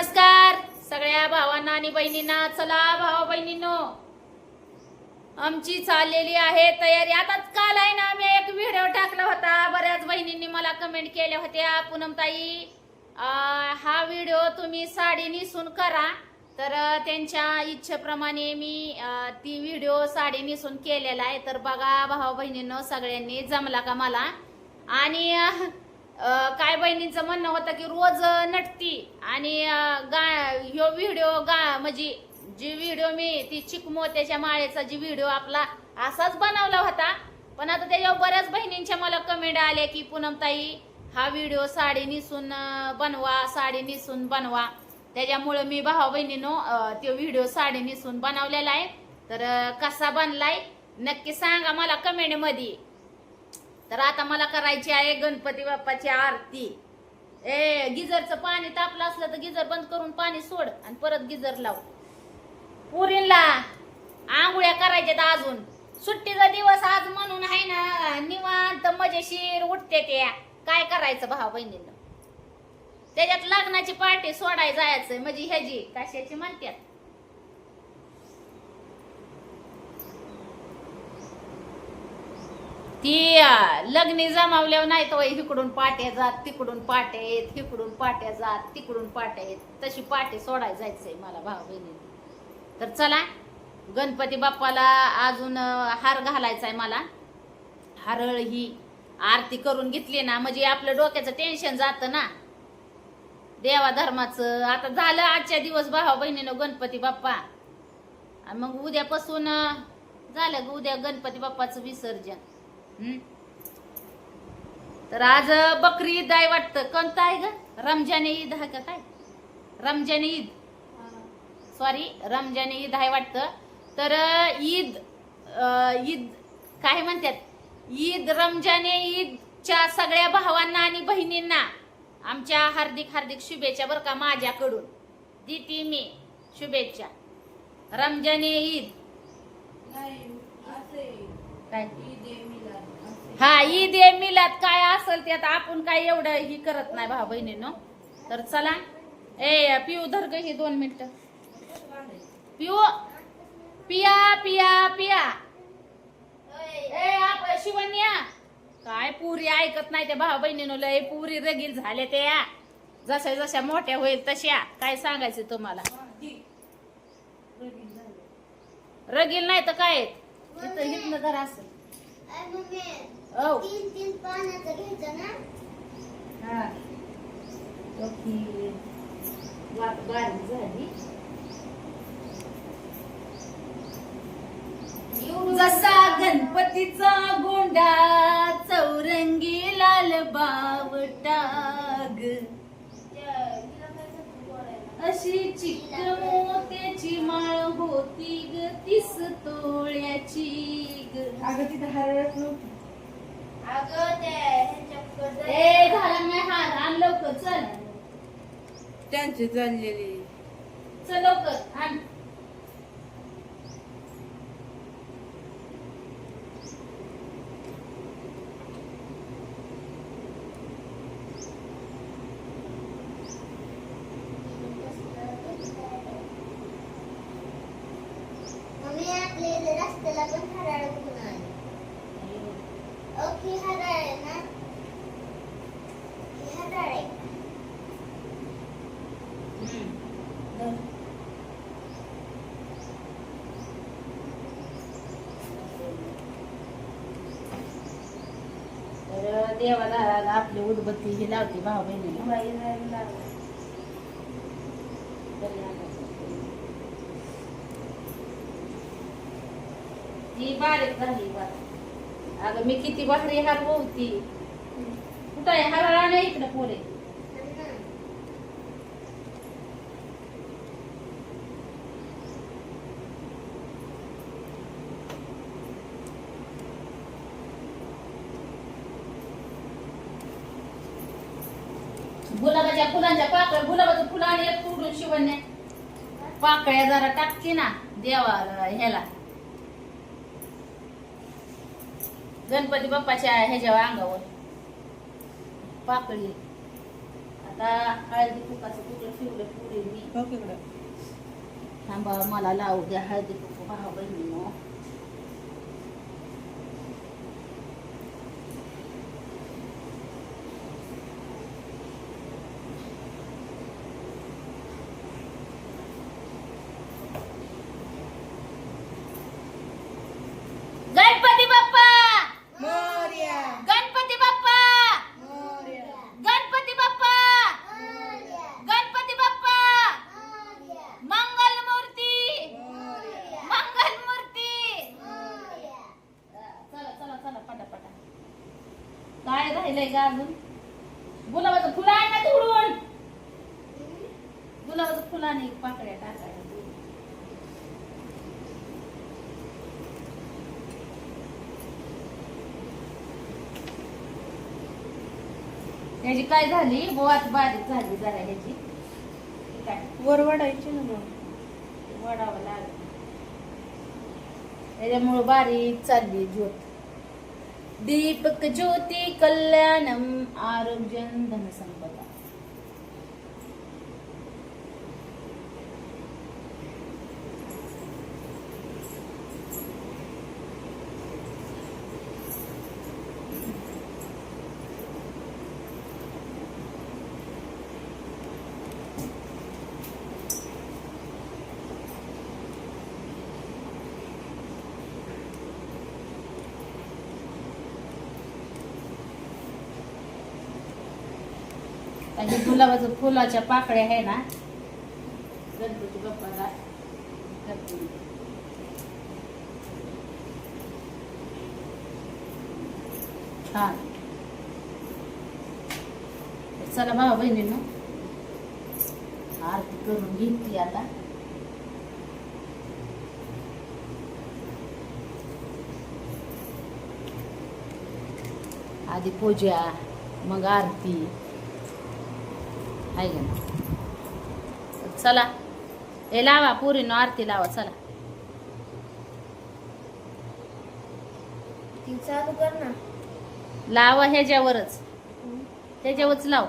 नमस्कार. सगळ्या भावांना आणि बहिणींना चला भावा बहिणींनो. आमची चाललेली आहे तयारी. आताच काल आहे ना मी एक व्हिडिओ टाकला होता. बऱ्याच बहिणींनी मला कमेंट केल्या होत्या. पूनमताई हा व्हिडिओ तुम्ही साडी नेसून करा. तर त्यांच्या इच्छेप्रमाणे मी ती व्हिडिओ साडी नेसून केलेला आहे. तर बघा भावा बहिणींनो सगळ्यांनी जमला का मला? आणि काय बहिणींचं म्हणणं होतं की रोज नटती आणि गा ह्यो व्हिडिओ गा म्हणजे जी व्हिडिओ मी ती चिकमोत्याच्या माळेचा जी व्हिडिओ आपला असाच बनवला होता. पण आता त्याच्यावर बऱ्याच बहिणींच्या मला कमेंट आले की पूनमताई हा व्हिडिओ साडी निसून बनवा साडी निसून बनवा. त्याच्यामुळं मी भाऊ बहिणीनो तो व्हिडिओ साडी निसून बनवलेला आहे. तर कसा बनलाय नक्की सांगा मला कमेंटमध्ये तर आता मला करायची आहे गणपती बाप्पाची आरती. ए गिजरचं पाणी तापलं असलं तर गिझर बंद करून पाणी सोड आणि परत गिजर लाव. पुरीला आंघोळ्या करायच्या तर अजून. सुट्टीचा दिवस आज म्हणून आहे ना निवांत मजेशीर उठते त्या काय करायचं भाऊ बहिणीनं? त्याच्यात लग्नाची पार्टी सोडाय जायचं म्हणजे ह्याची कशाची म्हणतात? ती लग्नी जमावल्यावर नाही तर इकडून पाट्या जात तिकडून पाट्या येत इकडून पाट्या जात तिकडून पाट्या येत. तशी पाटे सोडाय जायचंय मला भाऊ बहिणी तर चला गणपती बाप्पाला अजून हार घालायचा आहे मला. हरळ ही आरती करून घेतली ना म्हणजे आपलं डोक्याचं टेन्शन जातं ना. देवा धर्माचं. आता झालं आजच्या दिवस भावा बहिणीनं गणपती बाप्पा. आणि मग उद्यापासून झालं उद्या गणपती बाप्पाचं विसर्जन. तर आज बकरी ईद आहे वाटतं. कोणतं आहे ग? रमजान ईद आहे का काय? रमजान ईद. सॉरी रमजान ईद आहे वाटतं. तर ईद ईद काय म्हणतात? ईद रमजान ईदच्या सगळ्या भावांना आणि बहिणींना आमच्या हार्दिक हार्दिक शुभेच्छा बरं का माझ्याकडून. देते मी शुभेच्छा. रमजान ईद. काय? हा ईद ए मिलात काय असेल ते आता आपण काय एवढं ही करत नाही भाऊ बहिणीनो. तर चला. ए पिऊ धर ग ही दोन मिनिट. पिऊ. पिया पिया पिया. ए शिवन्या काय पुरी ऐकत नाही त्या भाऊ बहिणीनो लय पुरी रगील झाले त्या. जशा जशा मोठ्या होईल तशा. काय सांगायचं तुम्हाला? रगील नाही तर काय? इथं हितनं घर असेल तीन तीन पाण्याचं घ्यायचं ना. हा. ओके वाट बारीक झाली. जसा गणपतीचा गोंडा चौरंगी लाल बावटाग अशी चिक मोत्याची माळ होती ग तीस तोळ्याची. ग अगं तिथं हरळच नव्हती अगं ते ह्याच्याकडं ए झाला नाही हार आण लवकर चल. त्यांची चाललेली. चल लवकर आण मम्मी आपल्या इथे रस्त्याला पण हराळ घेऊन आली ओके हराळ आहे ना ही हराळ आहे तर देवाला आपली उदबत्ती ही लावते भाऊ बहिणीला. ती बारीक झाली अगं मी किती भारी हार होती कुठं आहे? हरळा नाही इकडे पोरे. फुलांच्या पाकळ्या गुलाबाचं फुलं आणि एक तोडून शिवण्या. पाकळ्या जरा टाकते ना देवा ह्याला. गणपती बाप्पाच्या ह्याच्यावर अंगावर. पाकळी. आता हळदी कुकाचं कुठलं ठेवलं पुढे मी. हो. थांबा मला लावू द्या हळदी कुंकू. भाऊ बहिणीनो गणपती बाप्पा मोरया गणपती बाप्पा मोरया गणपती बाप्पा गणपती बाप्पा मंगल मूर्ती मोरया मंगल मूर्ती चला चला चला पटापटा काय राहिलंय का अजून? गुलाबाचं फुलं आहे ना तोडून गुलाबाचं फुलं आणि पाकड्या टाकायला. ह्याची काय झाली? बोवात बारीक झाली जरा ह्याची. काय? वर वाढायची ना मग वडावं लागलं. त्याच्यामुळं बारीक चालली ज्योत. दीपक ज्योती कल्याणम आरोग्यम धन आणि गुलाबाचं फुलाच्या पाकळ्या आहे ना गणपती बाप्पाला करते चला भावा बहिणींनो आरती करून घेतली आता. आधी पूजा मग आरती. आहे का नाही? चला. हे लावा पुरीनो आरती लावा चला. ती चालू कर ना. लावा ह्याच्यावरच. त्याच्यावरच लाव.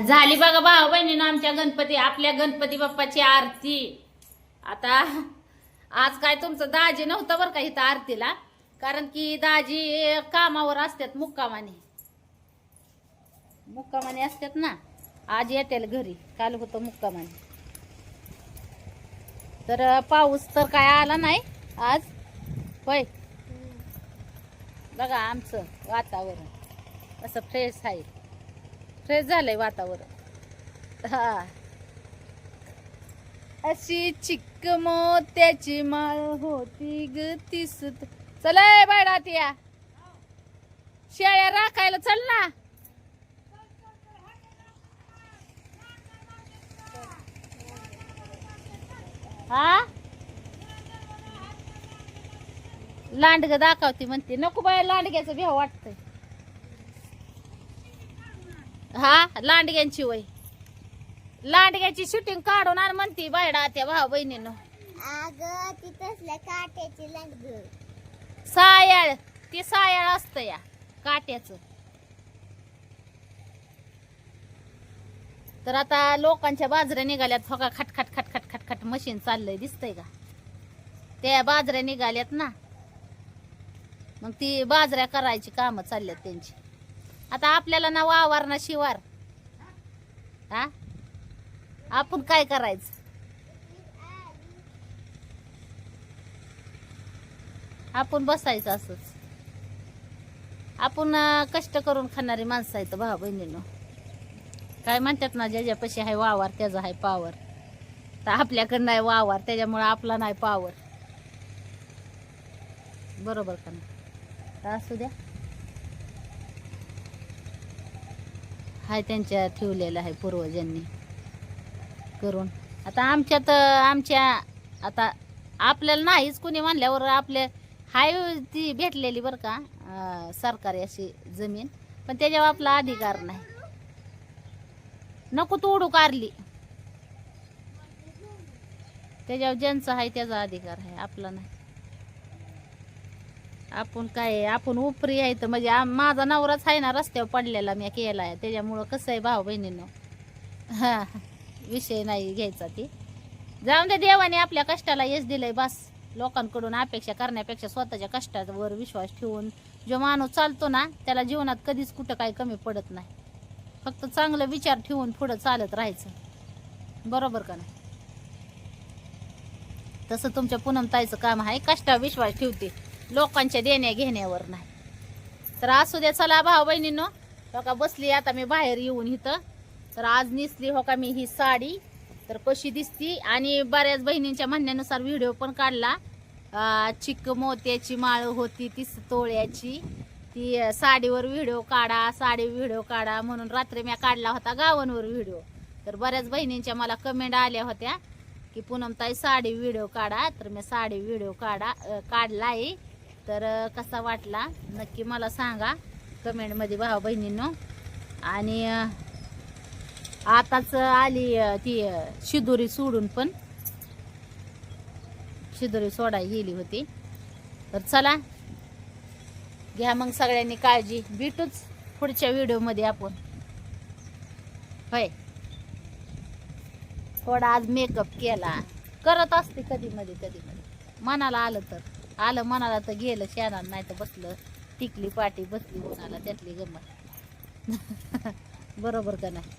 झाली बघा भाऊ बहिणीनं आमच्या गणपती आपल्या गणपती बाप्पाची आरती. आता आज काय तुमचं दाजी नव्हतं बरं का इथं आरतीला? कारण की दाजी कामावर असतात मुक्कामाने. मुक्कामाने असतात ना? आज येतील घरी. काल होतं मुक्कामाने. तर पाऊस तर काय आला नाही आज? होय? बघा आमचं वातावरण. असं फ्रेश आहे. फ्रेश झालंय वातावरण. हा. अशी चिक्क मोत्याची माळ होती ग तिसत सुत चला या शेळ्या राखायला चल ना. हा? लांडग दाखवते म्हणते. नको बाय लांडग्याचं भ्याव वाटतंय. हा लांडग्यांची वय. लांडग्याची शूटिंग काढून आण म्हणती बायडा त्या भाऊ बहिणीनं. अग ती तसल्या काट्याची सायाळ ते सायाळ असतं या काट्याचं. तर आता लोकांच्या बाजऱ्या निघाल्यात. फका खट खट खट खट खट खट मशीन चाललंय दिसतंय का? त्या बाजऱ्या निघाल्यात ना. मग ती बाजऱ्या करायची कामं चालल्यात त्यांची. आता आपल्याला ना वावर ना शिवार. हा? आपण काय करायचं? आपण बसायचं असंच. आपण कष्ट करून खाणारी माणसं आहेत भाऊ बहिणीनं. काय म्हणतात ना ज्याच्यापाशी आहे वावर त्याचा आहे पावर तर आपल्याकडं नाही वावर त्याच्यामुळे आपला नाही पावर बरोबर का नाही? असू द्या. हाय त्यांच्या ठेवलेलं आहे पूर्वजांनी करून. आता आमच्यात आमच्या आता आपल्याला नाहीच कुणी म्हणल्यावर आपल्या हाय ती भेटलेली बरं का सरकारी अशी जमीन पण त्याच्यावर आपला अधिकार नाही. नको तोडू कारली त्याच्यावर ज्यांचा आहे त्याचा अधिकार आहे आपला नाही. आपण काय आहे, आपण उपरी आहे तर म्हणजे माझा नवराच आहे ना रस्त्यावर पडलेला मी केला आहे त्याच्यामुळं कसं आहे भाऊ बहिणीनं? हा विषय नाही घ्यायचा ती. जाऊन दे देवाने आपल्या कष्टाला यश दिलंय बस. लोकांकडून अपेक्षा करण्यापेक्षा स्वतःच्या कष्टावर विश्वास ठेवून जो माणूस चालतो ना त्याला जीवनात कधीच कुठं काही कमी पडत नाही. फक्त चांगलं विचार ठेवून पुढं चालत राहायचं. बरोबर का नाही? तसं तुमच्या पूनमताईचं काम आहे कष्टावर विश्वास ठेवते. लोकांच्या देण्या घेण्यावर नाही. तर असू द्या चला भाऊ बहिणींनो. हो का बसली आता मी बाहेर येऊन इथं. तर आज नेसली हो का मी ही साडी. तर कशी दिसती? आणि बऱ्याच बहिणींच्या म्हणण्यानुसार व्हिडिओ पण काढला. चिक्क चिक मोत्याची माळ होती ती तोळ्याची. ती साडीवर व्हिडिओ काढा साडी व्हिडिओ काढा म्हणून रात्री मी काढला होता गावांवर व्हिडिओ तर बऱ्याच बहिणींच्या मला कमेंट आल्या होत्या की पूनमताई साडी व्हिडिओ काढा. तर मी साडी व्हिडिओ काढा काढला आहे तर कसा वाटला? नक्की मला सांगा कमेंटमध्ये भाऊ बहिणींनो. आणि आताच आली ती शिदोरी सोडून पण. शिदोरी सोडायला गेली होती. तर चला घ्या मग सगळ्यांनी काळजी. भेटूच पुढच्या व्हिडिओमध्ये आपण. होय. थोडा आज मेकअप केला. करत असते कधी मध्ये कधी मध्ये मनाला आलं तर. आलं मनाला तर गेलं शेणार नाही तर बसलं. टिकली पाटी बसली उन्हाला त्यातली गमत. बरोबर का नाही?